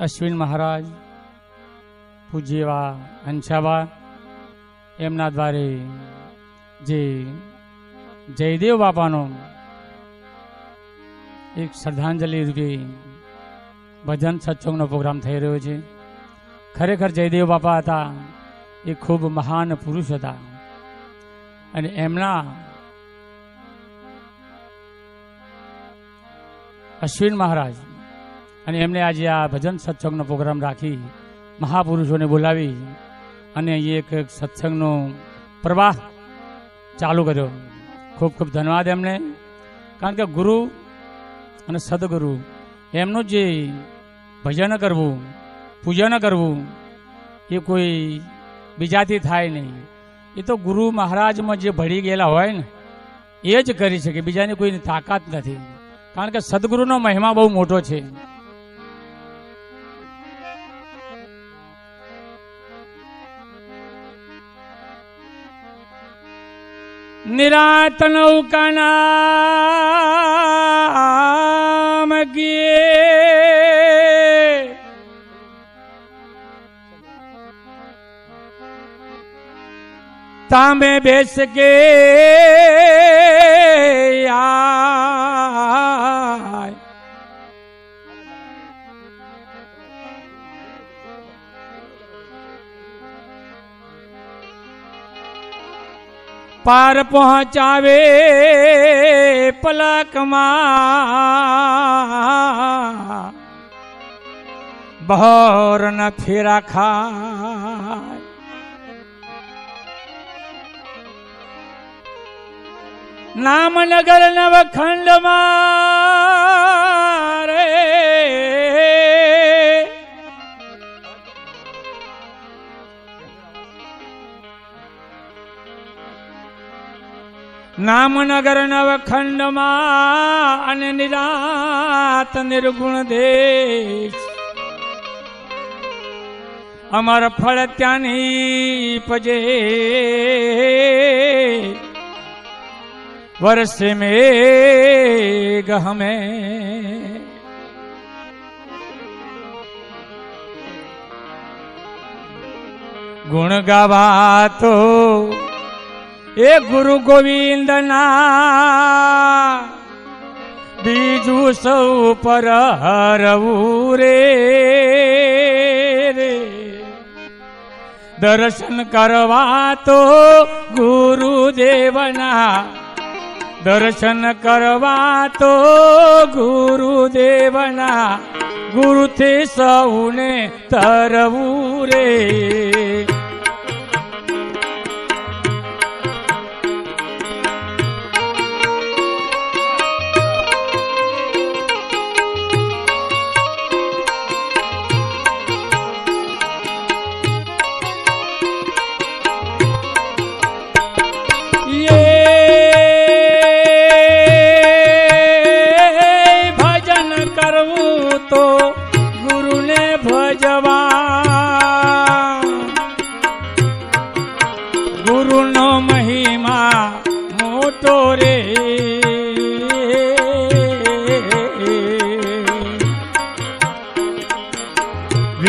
અશ્વિન મહારાજ, પૂજ્યવા હંસાબા એમના દ્વારે જે જયદેવ બાપાનો એક શ્રદ્ધાંજલિ રૂપે ભજન સત્સંગનો પ્રોગ્રામ થઈ રહ્યો છે. ખરેખર જયદેવ બાપા હતા, એ ખૂબ મહાન પુરુષ હતા. અને એમના અશ્વિન મહારાજ અને એમને આજે આ ભજન સત્સંગનો પ્રોગ્રામ રાખી મહાપુરુષોને બોલાવી અને એક સત્સંગનો પ્રવાહ ચાલુ કર્યો. ખૂબ ખૂબ ધન્યવાદ એમને. કારણ કે ગુરુ અને સદગુરુ એમનું જે ભજન કરવું, પૂજન કરવું, એ કોઈ બીજાથી થાય નહીં. એ તો ગુરુ મહારાજમાં જે ભળી ગયેલા હોય ને, એ જ કરી શકે, બીજાની કોઈની તાકાત નથી. કારણ કે સદગુરુનો મહિમા બહુ મોટો છે. નિરાત નૌકાનામ ગીએ. તાંબે બેસ કે પાર પહોંચાવે પલકમાં. બહોર ન ફેરા ખાય. નામનગર નવખંડમાં નામનગર નવખંડમાં અને નિરાત નિર્ગુણ દેશ. અમર ફળ ત્યાંની પજે વર્ષ મે ગમે ગુણ ગાવા તો એ ગુરુ ગોવિંદના, બીજું સૌ પર હરવું રે રે. દર્શન કરવા તો ગુરુદેવના, દર્શન કરવા તો ગુરુદેવના, ગુરુથી સૌને તરવું રે.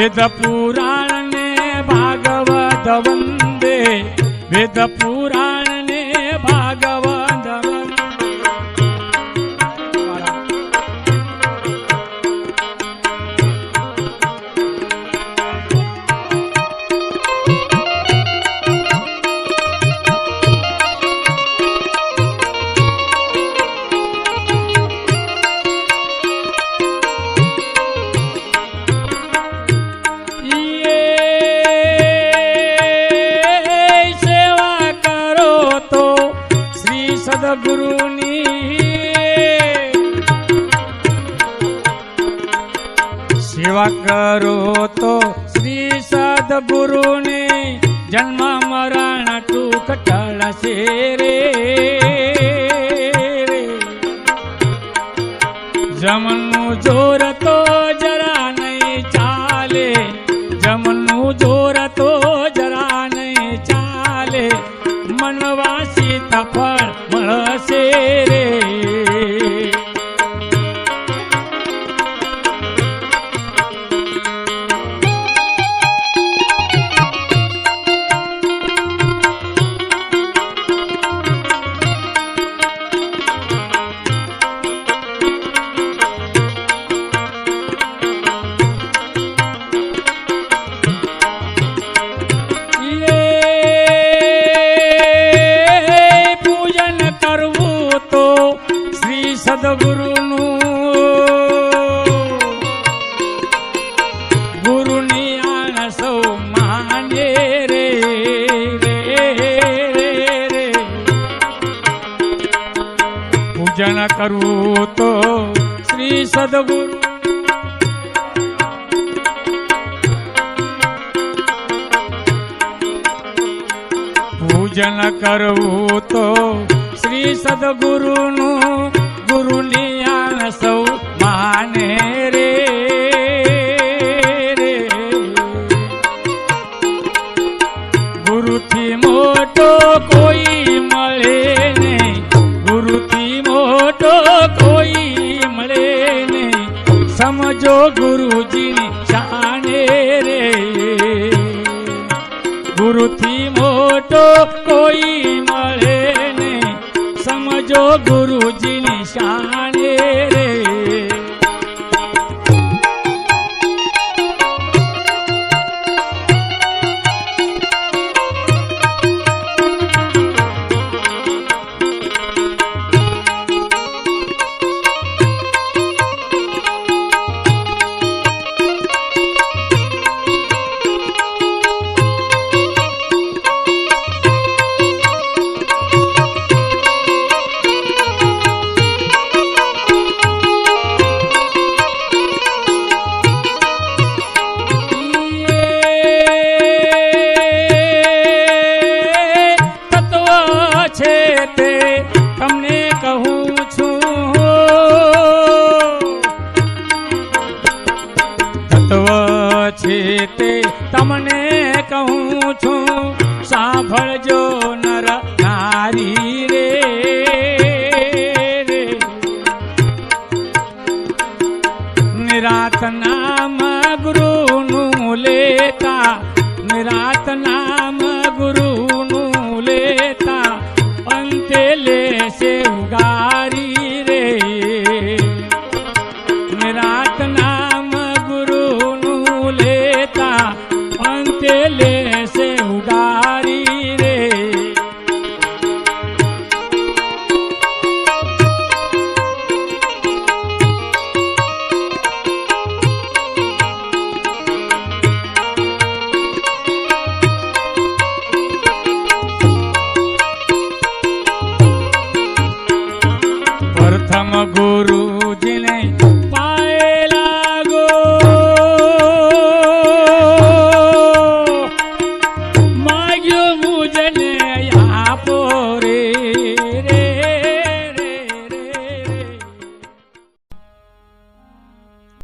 વેદ પુરાણ ને ભાગવત વંદે. વેદ પુરાણ સેવા કરો તો શ્રી સદગુરુની જન્મ મરણ ટૂંક ટળશે રે. જમનું જોર તો જરા સદગુરુ પૂજન કરવું તો શ્રી સદગુરુનું ગુરુ નિયાન સૌ માને રે. ગુરુથી મોટો કોઈ મળે નહીં સમજો ગુરુજીની શાને રે ગુરુથી મોટો કોઈ મળે નહીં સમજો ગુરુજીની નિરાત નામ